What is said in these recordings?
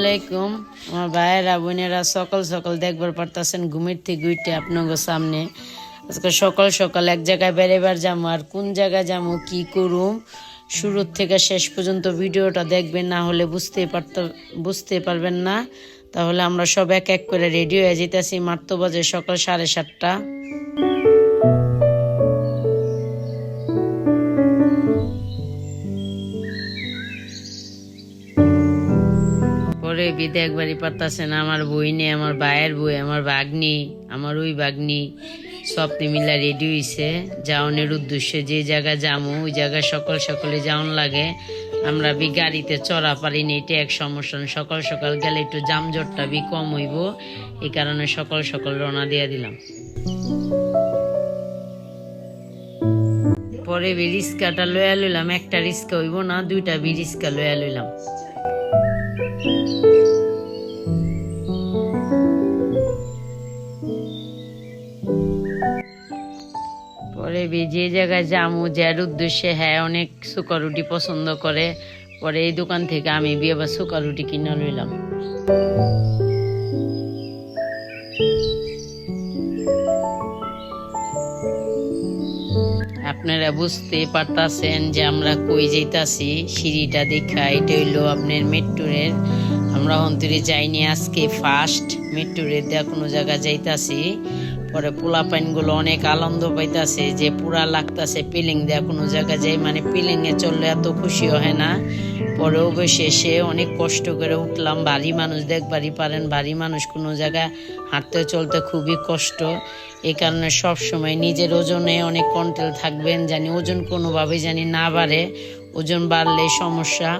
আলাইকুম। আমার ভাইয়েরা, বোনেরা সকাল সকাল দেখবার পারতাছেন ঘুমের থেকে উঠে আপনাদের সামনে। আজকে সকাল সকাল এক জায়গায় বেড়েবার যাব আর কোন জায়গায় যাব কি করুম? শুরুর থেকে শেষ পর্যন্ত ভিডিওটা দেখবেন, না হলে বুঝতে পারত বুঝতে পারবেন না। তাহলে আমরা সব এক এক করে রেডি হয়ে যেতেছি মাত্র বাজে সকাল সাড়ে সাতটা। পরে বিদে একবারই পারতাছে না। আমার বই নেই আমার ভাইয়ের বই, আমার বাগনি আমার ওই বাগনি সব মিলা রেডি হইছে। যাওনের উদ্দেশ্যে যে জায়গা যামু, ওই জায়গায় সকাল সকালে যাওন লাগে। আমরা বি গাড়িতে চড়া পারি পারিনি এটা এক সমস্যা না। সকাল সকাল গেলে একটু জামজটটা বি কম হইব। এই কারণে সকাল সকাল রওনা দিয়ে দিলাম। পরে বি রিস্কাটা লয়া লইলাম। একটা রিস্কা হইব না, দুইটা বি রিস্কা লয়া লইলাম। পরে বি যে জায়গায় যামু, যার উদ্দেশ্যে হ্যাঁ অনেক সুকা রুটি পছন্দ করে, পরে এই দোকান থেকে আমি বি আবার সুকা রুটি কিনে লইলাম। আপনারা বুঝতে পারতাছেন যে আমরা কই যাইতাছি, সিঁড়িটা দেখা, এটা হইল আপনার মেট্রোরের। আমরা অন্তরে যাইনি আজকে ফার্স্ট মেট্রোরের দেয়া কোনো জায়গা যাইতাছি। পরে পোলা গুলো অনেক আনন্দ পাইতাছে, যে পুরা লাগতাছে পিলিং দেয়া কোনো জায়গায় যাই মানে পিলিংয়ে চললে এত খুশি হয় না। পরে অবশেষে অনেক কষ্ট করে উঠলাম, ভারী মানুষ দেখবারই পারেন, ভারী মানুষ কোনো জায়গায় হাঁটতে চলতে খুবই কষ্ট। এই কারণে সব সময় নিজের ওজনে অনেক কন্ট্রোল থাকবেন, জানি ওজন কোনোভাবে জানি না বাড়ে, ওজন বাড়লে সমস্যা।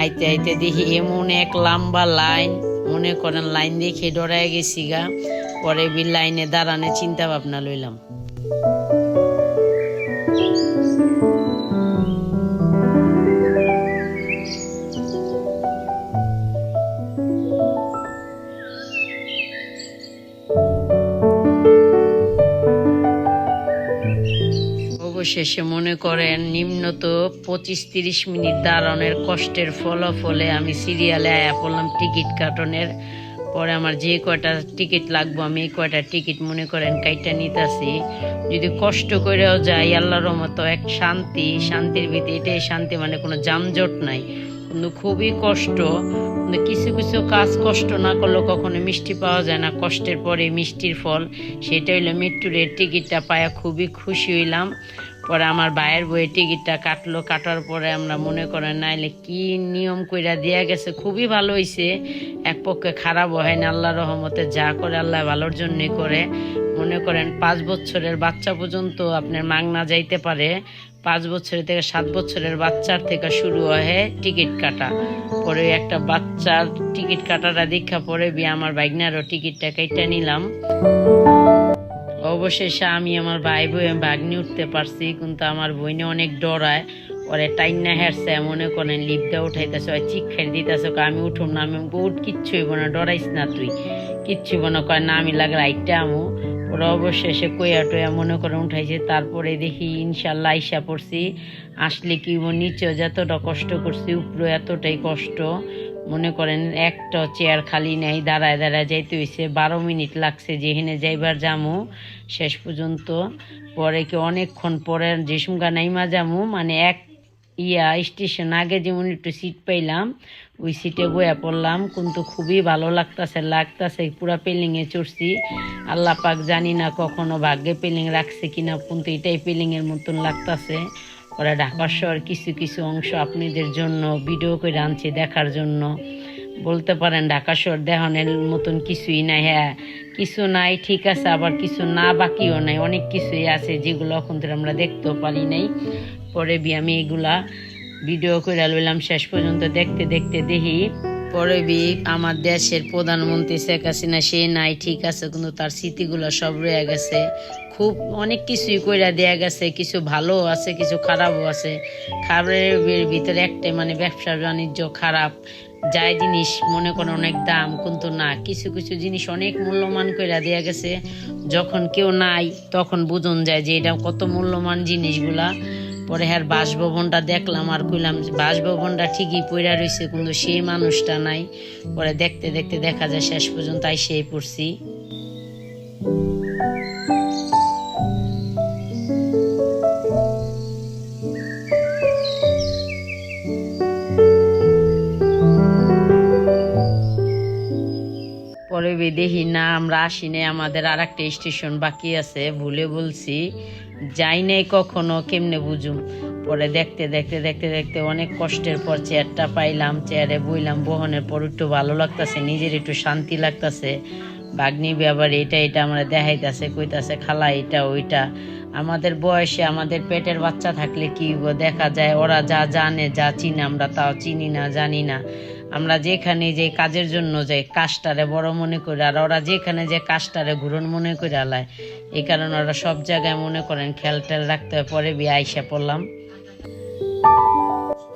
আইতে আইতে দেখি এমন এক লম্বা লাইন মনে করেন লাইন দেখে ডরায় গেছি গা। পরে বি লাইনে দাঁড়ানে চিন্তা ভাবনা লইলাম। অবশেষে মনে করেন, নিম্নত পঁচিশ তিরিশ মিনিট দাঁড়ানোর কষ্টের ফলাফলে আমি সিরিয়ালে আয়া পড়লাম টিকিট কাটনের পরে আমার যে কয়টা টিকিট লাগবো, আমি এই কয়টা টিকিট মনে করেন কাইটা নিতেছি। যদি কষ্ট করেও যাই, আল্লাহর মতো এক শান্তি, শান্তির ভিতরে এটাই শান্তি মানে কোনো যানজট নাই। কিন্তু খুবই কষ্ট। কিন্তু কিছু কিছু কাজ কষ্ট না করলেও কখনো মিষ্টি পাওয়া যায় না। কষ্টের পরে মিষ্টির ফল, সেটা হইল মৃত্যুরের টিকিটটা পায়া খুবই খুশি হইলাম। পরে আমার ভাইয়ের বইয়ের টিকিটটা কাটলো, কাটার পরে আমরা মনে করেন নাইলে কি নিয়ম কইরা দেয়া গেছে, খুবই ভালো হইছে। এক পক্ষে খারাপ হয় না আল্লাহ রহমতে যা করে আল্লাহ ভালোর জন্যই করে। মনে করেন পাঁচ বছরের বাচ্চা পর্যন্ত আপনার মাগনা যাইতে পারে, পাঁচ বছরের থেকে সাত বছরের বাচ্চার থেকে শুরু হয় টিকিট কাটা। পরে একটা বাচ্চার টিকিট কাটাটা দীক্ষা পরে বি আমার বাইকনারও টিকিটটা কেটে নিলাম। অবশেষে আমি আমার ভাই বই ভাগ্নি উঠতে পারছি, কিন্তু আমার বইনে অনেক ডরায় ওরে টাইনা হেরছে, মনে করেন লিপটা উঠাইতেছে, ওই চিক খেয়ে দিতেছে আমি উঠুম না, আমি উঠ, কিচ্ছু হইব না, ডরাইস না তুই। কিচ্ছু হইব না, কয় না, আমি লাগে রাইটটা আমু। ওরা অবশেষে কইয়া টইয়া মনে করেন উঠাইছে, তারপরে দেখি ইনশাল্লাহ আইসা পড়ছি। আসলে কি নিচেও যতটা কষ্ট করছি উপরে এতটাই কষ্ট। মনে করেন একটা চেয়ার খালি নেই, দাঁড়ায় দাঁড়ায় যাইতে হয়েছে বারো মিনিট লাগছে যেখানে যাইবার যামু, শেষ পর্যন্ত। পরে কি অনেকক্ষণ পরে যে সুমগা নাইমা যামু মানে এক ইয়া স্টেশন আগে যেমন একটু সিট পাইলাম, ওই সিটে বয়া পড়লাম। কিন্তু খুবই ভালো লাগতাছে লাগতাছে, পুরা পেলিংয়ে চড়ছি। আল্লাহ পাক জানি না কখনো ভাগ্যে পেলিং রাখছে কিনা, কিন্তু এটাই পেলিংয়ের মতন লাগতাছে। ওরা ঢাকা শহর কিছু কিছু অংশ আপনাদের জন্য ভিডিও করে আনছে দেখার জন্য। বলতে পারেন ঢাকা শহর দেহনের মতন কিছুই নাই হ্যাঁ। কিছু নাই, ঠিক আছে, আবার কিছু না, বাকিও নাই। অনেক কিছুই আছে যেগুলো এখন থেকে আমরা দেখতেও পারি নাই। পরে বি আমি এগুলা ভিডিও করে লইলাম, শেষ পর্যন্ত দেখতে দেখতে দেখি। পরে বি আমার দেশের প্রধানমন্ত্রী শেখ হাসিনা, সে নাই, ঠিক আছে, কিন্তু তার স্মৃতিগুলো সব রয়ে গেছে। খুব অনেক কিছুই কইরা দেয়া গেছে, কিছু ভালো আছে, কিছু খারাপও আছে। খাবারের ভিতরে একটাই মানে ব্যবসা বাণিজ্য খারাপ, যাই জিনিস মনে করেন অনেক দাম, কিন্তু না, কিছু কিছু জিনিস অনেক মূল্যমান কইরা দেয়া গেছে। যখন কেউ নাই, তখন বুঝন যায় যে এটা কত মূল্যমান জিনিসগুলা। পরে হ্যার বাসভবনটা দেখলাম আর কইলাম বাসভবনটা ঠিকই পইরা রয়েছে কিন্তু সেই মানুষটা নাই। পরে দেখতে দেখতে দেখা যায় শেষ পর্যন্ত আইসেই পড়ছি। পরে বে দেখি না, আমরা আসি আসিনি আমাদের আর একটা স্টেশন বাকি আছে, ভুলে বলছি। যাই নাই কখনো, কেমনে বুঝুম? পরে দেখতে দেখতে দেখতে দেখতে অনেক কষ্টের পর চেয়ারটা পাইলাম, চেয়ারে বইলাম, বহনের পর একটু ভালো লাগতাছে, নিজের একটু শান্তি লাগতাছে। বাগনি ব্যাপার এটা এটা আমরা দেখাইতাছে, কইতাছে, খালা এটা, ওইটা। আমাদের বয়সে আমাদের পেটের বাচ্চা থাকলে কি দেখা যায়, ওরা যা জানে, যা চিনে, আমরা তাও চিনি না, জানি না। আমরা যেখানে যে কাজের জন্য যাই কাজটারে বড় মনে করি, আর ওরা যেখানে যে কাজটারে ঘুরন মনে করে আলায় এই কারণে ওরা সব জায়গায় মনে করেন খেয়াল টেল রাখতে হয়। পরে বিয়ে আইসা পড়লাম।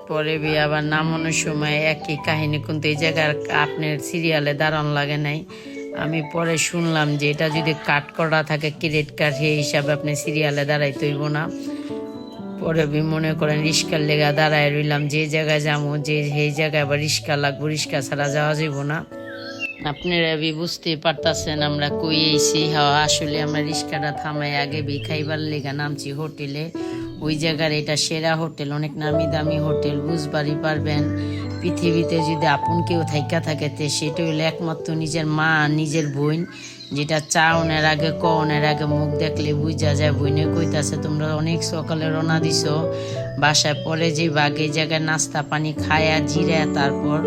পরে বিয়ে আবার নামানোর সময় একই কাহিনী কিন্তু এই জায়গার আপনার সিরিয়ালে দাঁড়ান লাগে নাই। আমি পরে শুনলাম যে এটা যদি কাট করা থাকে ক্রেডিট কার্ড সেই হিসাবে আপনি সিরিয়ালে দাঁড়াইতে হইব না। পরে আমি মনে করেন রিক্সার লেগা দাঁড়ায় রইলাম, যে জায়গায় যাব, যে সেই জায়গায় আবার রিক্সা লাগবো রিক্সা ছাড়া যাওয়া যাব না। আপনারা বি বুঝতে পারতাছেন আমরা কই এসি হ্যাঁ আসলে আমরা রিক্সাটা থামাই আগে বি খাইবার লেগা নামছি হোটেলে। ওই জায়গার এটা সেরা হোটেল, অনেক নামি দামি হোটেল, বুঝবারই পারবেন। পৃথিবীতে যদি আপন কেউ থাইকা থাকে, তে সেটা হইল একমাত্র নিজের মা, নিজের বোন। যেটা চাওনের আগে কনের আগে মুখ দেখলে বুঝা যায়। বইনে কইতাছে, তোমরা অনেক সকালে রোনা দিছো। বাসায় পরে যে বাগে জায়গায় নাস্তা, পানি খায়া জিরা, তারপর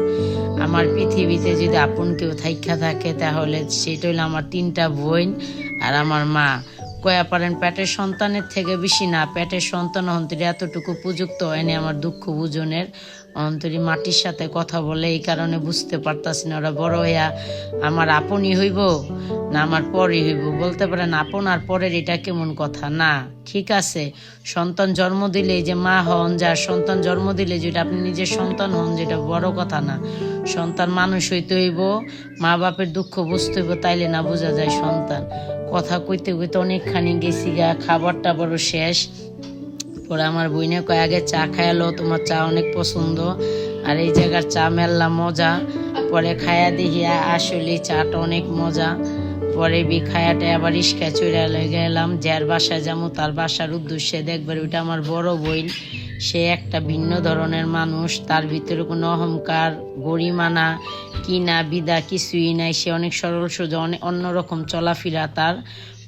আমার পৃথিবীতে যদি আপন কেউ থাইকা থাকে, তাহলে সেটা হইল আমার তিনটা বোন আর আমার মা। কয়া পারেন, পেটের সন্তানের থেকে বেশি না। পেটের সন্তান অন্তরে এতটুকু উপযুক্ত হয়নি আমার দুঃখ বুঝনের। অন্তরি মাটির সাথে কথা বলে, এই কারণে বুঝতে পারতাছি না, ওরা বড় হইয়া আমার আপনই হইব না আমার পরই হইব? বলতে পারেন আপন আর পরের এটা কেমন কথা? না, ঠিক আছে, সন্তান জন্ম দিলে যে মা হন, যার সন্তান জন্ম দিলে যেটা আপনি নিজের সন্তান হন, যেটা বড় কথা না। সন্তান মানুষ হইতে হইব মা বাপের দুঃখ বুঝতে হইব, তাইলে না বোঝা যায় সন্তান। কথা কইতে কইতে অনেকখানি গেছি গা খাবারটা বড় শেষ পরে আমার বইনে কয়, আগে চা খায়ালো তোমার চা অনেক পছন্দ। আর এই জায়গার চা মেললা মজা। পরে খায়া দেখি, আ- আসলে চাটা অনেক মজা। পরে বি খায়াটা আবার রিস্কা চড়ে গেলাম, যার বাসায় যাব তার বাসার উদ্দেশ্যে দেখবার ওইটা আমার বড় বোন সে একটা ভিন্ন ধরনের মানুষ, তার ভিতরে কোনো অহংকার গরিমানা কিনা বিদা কিছুই নাই, সে অনেক সরল সোজা অনেক অন্যরকম চলাফেরা তার।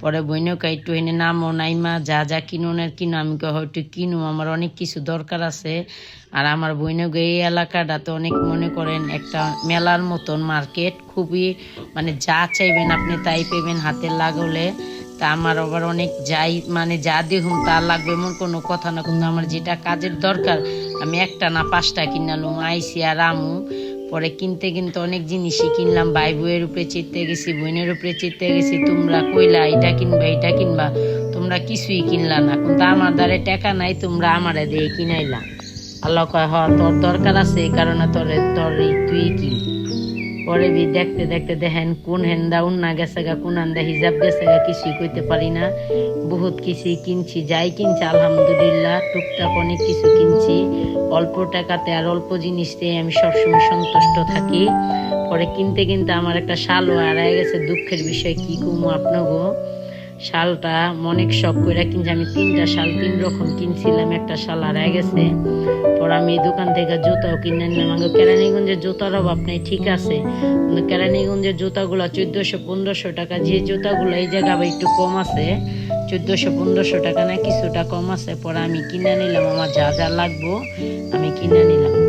পরে বইনকা একটু এনে নামো, নাইমা, যা যা কিনুনের কিনো, আমি হয়তো কিনু, আমার অনেক কিছু দরকার আছে। আর আমার বইনকে এই এলাকাটা তো অনেক মনে করেন একটা মেলার মতন মার্কেট, খুবই মানে যা চাইবেন আপনি তাই পেবেন হাতে লাগলে। তা আমার আবার অনেক যাই মানে যা দেখুন তা লাগবে এমন কোনো কথা না, কিন্তু আমার যেটা কাজের দরকার, আমি একটা না পাঁচটা কিনালুম আইসি আর আমু। পরে কিনতে কিনতে অনেক জিনিসই কিনলাম। ভাই বইয়ের উপরে চিনতে গেছি, বোনের উপরে চিরতে গেছি। তোমরা কইলা, এটা কিনবা এটা কিনবা। তোমরা কিছুই কিনলা না। কিন্তু আমার দ্বারে টাকা নাই, তোমরা আমারে দিয়ে কিনাইলা। আল্লাহ কয় হ তোর দরকার আছে, এই কারণে তোরে, তোর তুই কিন। পরে বি দেখতে দেখতে দেখেন, কোন হেন্দা উন্না গেছে গা, কোন আন্দা হিজাব গেছে গা, কিছুই কইতে পারি না। বহুত কিছুই কিনছি, যাই কিনছি, আলহামদুলিল্লাহ, টুকটাক অনেক কিছু কিনছি। অল্প টাকাতে আর অল্প জিনিস দিয়ে আমি সবসময় সন্তুষ্ট থাকি। পরে কিনতে কিনতে আমার একটা শালও হারায় গেছে। দুঃখের বিষয়, কি কুমু আপনাগো শালটা অনেক শখ করে কিনছি। আমি তিনটা শাল, তিন রকম কিনছিলাম। একটা শাল হারায় গেছে। পর আমি এই দোকান থেকে জুতাও কিনে নিলাম। আমাকে কেরানীগঞ্জের জুতার অভাব নেই, ঠিক আছে। কিন্তু কেরানীগঞ্জের জুতাগুলো চোদ্দোশো, পনেরোশো টাকা। যে জুতাগুলো এই জায়গা আবার একটু কম আছে চোদ্দোশো, পনেরোশো টাকা না, কিছুটা কম আছে। পরে আমি কিনে নিলাম, আমার যা যা লাগবো আমি কিনে নিলাম।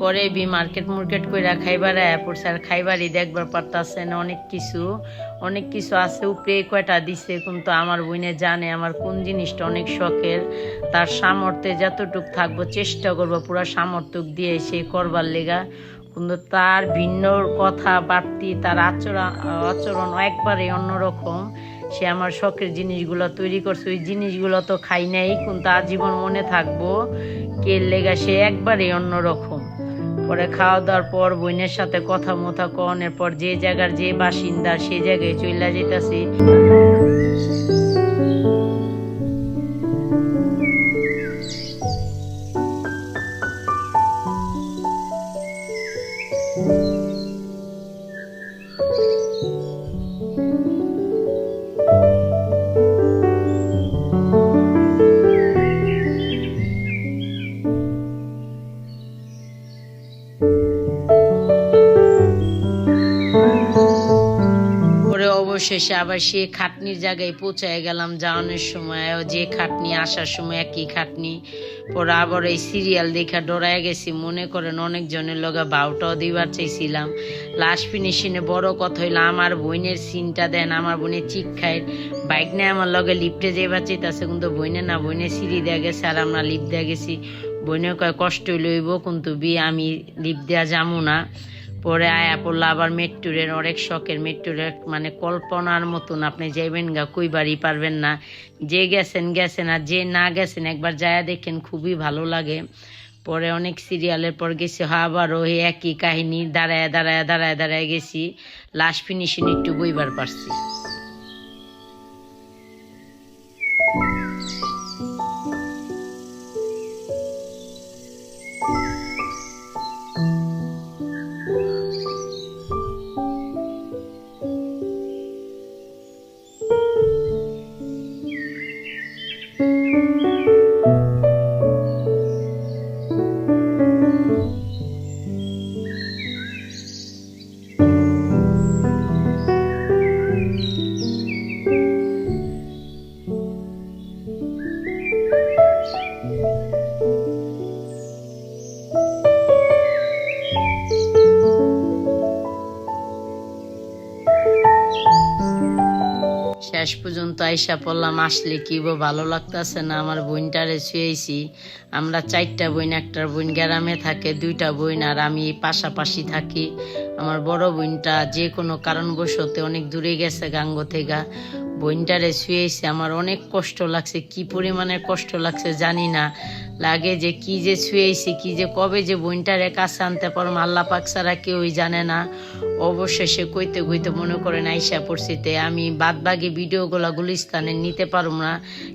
পরে বি মার্কেট মুর্কেট কইরা খাইবার আয়া আর খাইবারই দেখবার না, অনেক কিছু। অনেক কিছু আছে উপরে কয়টা দিছে, কিন্তু আমার বোনে জানে আমার কোন জিনিসটা অনেক শখের। তার সামর্থ্যে যতটুক থাকব, চেষ্টা করব পুরো সামর্থ্য দিয়ে সে করবার লেগা। কিন্তু তার ভিন্ন কথা বাড়তি তার আচরণ আচরণ একবারে অন্যরকম। সে আমার শখের জিনিসগুলো তৈরি করছে, ওই জিনিসগুলো তো খাই নাই, কিন্তু আজীবন মনে থাকব, কে লেগা সে একবারে অন্যরকম। পরে খাওয়া দাওয়ার পর বোনের সাথে কথা মথা কনের পর যে জায়গার যে বাসিন্দা সেই জায়গায় চইলা যেতেছি অবশেষে আবার সে খাটনির জায়গায় পৌঁছায় গেলাম যাওয়ানোর সময়। যে খাটনি আসার সময় একই খাটনি। পরে আবার এই সিরিয়াল দেখা ডরায় গেছি। মনে করেন অনেকজনের লগে বাউটাও দিবার চাইছিলাম। লাস্ট ফিনিশিংয়ে বড় কথা হইল, আমার বোনের সিনটা দেন, আমার বোনের চিক খায় বাইক নিয়ে আমার লগে লিফটে যাইবার চাইতেছে, কিন্তু বইনে না বইনে সিঁড়ি দেয়া গেছে আর আমরা লিফট দেয়া গেছি। বইনে কয়, কষ্ট লইব কিন্তু বি, আমি লিফট দেওয়া যাব না। পরে আয়া পড়ল আবার মেট্টুরের অনেক শখের মেট্টুরের মানে কল্পনার মতন আপনি যাইবেন গা কইবারই পারবেন না। যে গেছেন গেছেন আর যে না গেছেন, একবার যায়া দেখেন, খুবই ভালো লাগে। পরে অনেক সিরিয়ালের পর গেছি হ্যাঁ আবারও এই একই কাহিনী, দাঁড়ায় দাঁড়ায় দাঁড়ায় দাঁড়ায় গেছি। লাস্ট ফিনিশিং একটু বইবার পারছি। শেষ পর্যন্ত আইসা পড়লাম, আসলে কি ভালো লাগতেছে না? আমার বোনটারে শুয়েছি। আমরা চারটা বোন, একটার বোন গ্রামে থাকে, দুইটা বোন, আর আমি পাশাপাশি থাকি। আমার বড় বোনটা যে কোনো কারণবশতে অনেক দূরে গেছে গাঙ্গ থেকে। বোনটারে শুয়েছি, আমার অনেক কষ্ট লাগছে, কি পরিমাণের কষ্ট লাগছে জানি না। লাগে যে কি যে শুয়েছি, কি যে কবে যে বোনটারে কাছে আনতে পারব, আল্লাহ পাক ছাড়া কেউই জানে না। অবশেষে কইতে কইতে মনে করেন, আইসা পড়ছিতে আমি বাদ বাকি ভিডিওগুলা গুলিস্তানে নিতে পারব না।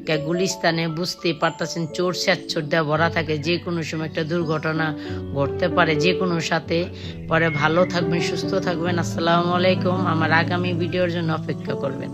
কে গুলিস্তানে বুঝতে পারতেছেন, চোর স্যাচ্ছর দেওয়া ভরা থাকে, যে কোনো সময় একটা দুর্ঘটনা ঘটতে পারে যে কোনো সাথে। পরে ভালো থাকবেন, সুস্থ থাকবেন, আসসালামু আলাইকুম। আমার আগামী ভিডিওর জন্য অপেক্ষা করবেন।